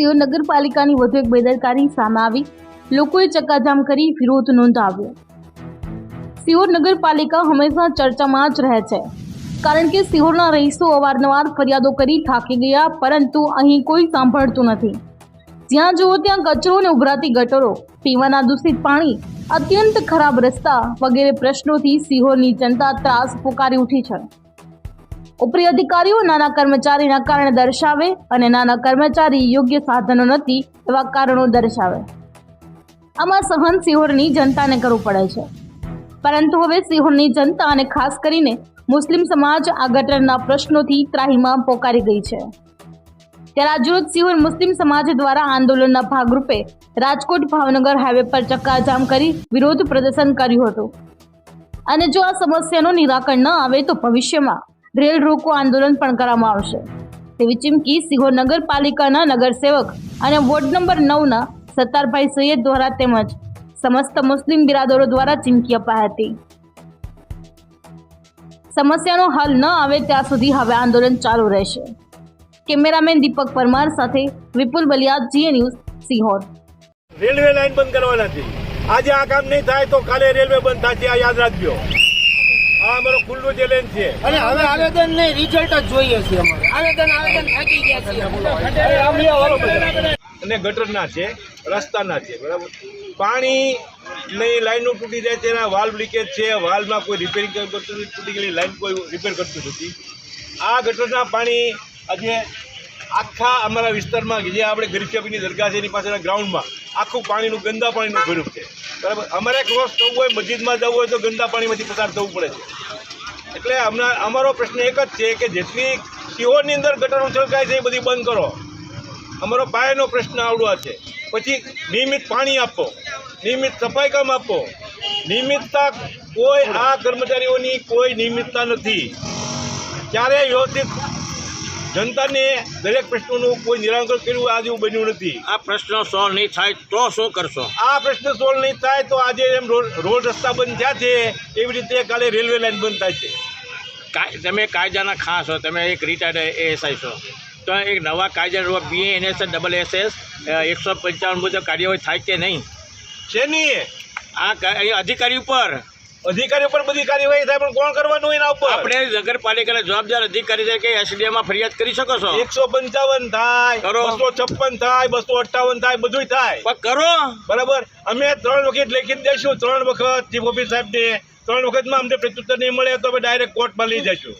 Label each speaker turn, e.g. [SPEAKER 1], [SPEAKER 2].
[SPEAKER 1] સિયોર નગરપાલિકાની વધુ એક બેદરકારી સામે આવી. લોકોએ ચક્કાજામ કરી વિરોધ નોંધાવ્યો. સિહોર નગરપાલિકા હંમેશા ચર્ચામાં જ રહે છે. કારણ કે સિહોરના રહીશો અવારનવાર ફરિયાદો કરી થાકી ગયા, પરંતુ અહીં કોઈ સાંભળતું નથી. જ્યાં જુઓ ત્યાં કચરો અને ઉભરાતી ગટરો, પીવાના દૂષિત પાણી, અત્યંત ખરાબ રસ્તા વગેરે પ્રશ્નોથી સિહોરની જનતા ત્રાસ પોકારી ઉઠી છે. ઉપરી અધિકારીઓ નાના કર્મચારીના કારણે દર્શાવે અને નાના કર્મચારી યોગ્ય સાધનો નથી એવા કારણો દર્શાવે. આમાં સહન સિહોરની જનતાને કરવું પડે છે. પરંતુ હવે સિહોરની જનતા અને ખાસ કરીને મુસ્લિમ સમાજ આ ગટરના પ્રશ્નોથી ત્રાહીમાં પોકારી ગઈ છે. ત્યારે આજરોજ સિહોર મુસ્લિમ સમાજ દ્વારા આંદોલનના ભાગરૂપે રાજકોટ ભાવનગર હાઈવે પર ચક્કાજામ કરી વિરોધ પ્રદર્શન કર્યું હતું. અને જો આ સમસ્યાનું નિરાકરણ ન આવે તો ભવિષ્યમાં રેલ રોકો આંદોલન પણ કરવામાં આવશે. તેવી ચીમકી સિહોર નગરપાલિકાના નગરસેવક અને વોર્ડ નંબર નવના સત્તારભાઈ સૈયદ દ્વારા તેમજ સમસ્ત મુસ્લિમ બિરાદરો દ્વારા ચીમકી અપાઈ હતી. સમસ્યાનો હલ ન આવે ત્યાં સુધી હવે આંદોલન ચાલુ રહેશે. કેમેરામેન દીપક પરમાર સાથે વિપુલ બલિયાદ, જીએ ન્યૂઝ, સિહોર.
[SPEAKER 2] રેલવે લાઈન બંધ કરવાના છે. આજે આ કામ નહીં થાય તો કાલે રેલવે બંધ થશે યાદ રાખજો. આ અમારો ખુલ્લું ચેલેન્જ છે.
[SPEAKER 3] અને હવે આવેદન નહીં રિઝલ્ટ જ જોઈએ છે અમારે. આવેદન આવેદન થાકી ગયા છે
[SPEAKER 2] અને ગટરના છે રસ્તાના છે બરાબર? પાણી નહીં લાઈનો તૂટી જાય છે એના વાલ્વ લીકેજ છે વાલ્વમાં કોઈ રિપેરિંગ કરતું નથી તૂટી ગયેલી લાઈન કોઈ રિપેર કરતું નથી. આ ગટરના પાણી આજે આખા અમારા વિસ્તારમાં જે આપણે ગરીબ દરગાહ છે, એની પાસેના ગ્રાઉન્ડમાં આખું પાણીનું, ગંદા પાણીનું ભર્યું છે. બરાબર? અમારે ક્રોસ થવું હોય, મસ્જિદમાં જવું હોય, તો ગંદા પાણીમાંથી પસાર થવું પડે છે. એટલે હમણાં અમારો પ્રશ્ન એક જ છે કે જેટલી સિહોરની અંદર ગટરો છલકાય છે, એ બધી બંધ કરો. અમારો પાયાનો પ્રશ્ન આવડો આ છે. પછી નિયમિત પાણી આપો. નિયમિત સફાઈ કામ આપો. નિયમિતતા કોઈ આ કર્મચારીઓની કોઈ નિયમિતતા નથી. ક્યારેય વ્યવસ્થિત જનતાને દરેક પ્રશ્નોનું કોઈ નિરાકરણ કર્યું આજે એવું બન્યું નથી.
[SPEAKER 3] આ પ્રશ્ન સોલ્વ નહીં થાય તો શું કરશો?
[SPEAKER 2] આ પ્રશ્ન સોલ્વ નહીં થાય તો આજે એમ રોડ રસ્તા બંધ થયા છે એવી રીતે કાલે રેલવે લાઇન બંધ થાય છે.
[SPEAKER 3] કાય- તમે કાયદાના ખાસ છો તમે એક રિટાયર્ડ એએસઆઈ છો. તો એક નવા કાયદા બી એનએસ ડબલ એસએસ એકસો પંચાવન મુજબ કાર્યવાહી થાય કે નહીં?
[SPEAKER 2] છે નહીં.
[SPEAKER 3] આ અધિકારી ઉપર
[SPEAKER 2] અધિકારીઓ પર બધી કાર્યવાહી થાય પણ કોણ કરવાનું એના ઉપર?
[SPEAKER 3] આપણે નગરપાલિકાના જવાબદાર અધિકારી તરીકે એસડીએમાં ફરિયાદ કરી શકો છો.
[SPEAKER 2] એકસો પંચાવન થાય. બસો છપ્પન થાય બસો અઠ્ઠાવન થાય બધું થાય.
[SPEAKER 3] પણ કરો.
[SPEAKER 2] બરાબર? અમે ત્રણ વખત લેખિત દઈશું ત્રણ વખત ચીફ ઓફિસ સાહેબને ત્રણ વખતમાં અમને પ્રત્યુત્તર નહીં મળે તો અમે ડાયરેક્ટ કોર્ટમાં લઈ જઈશું.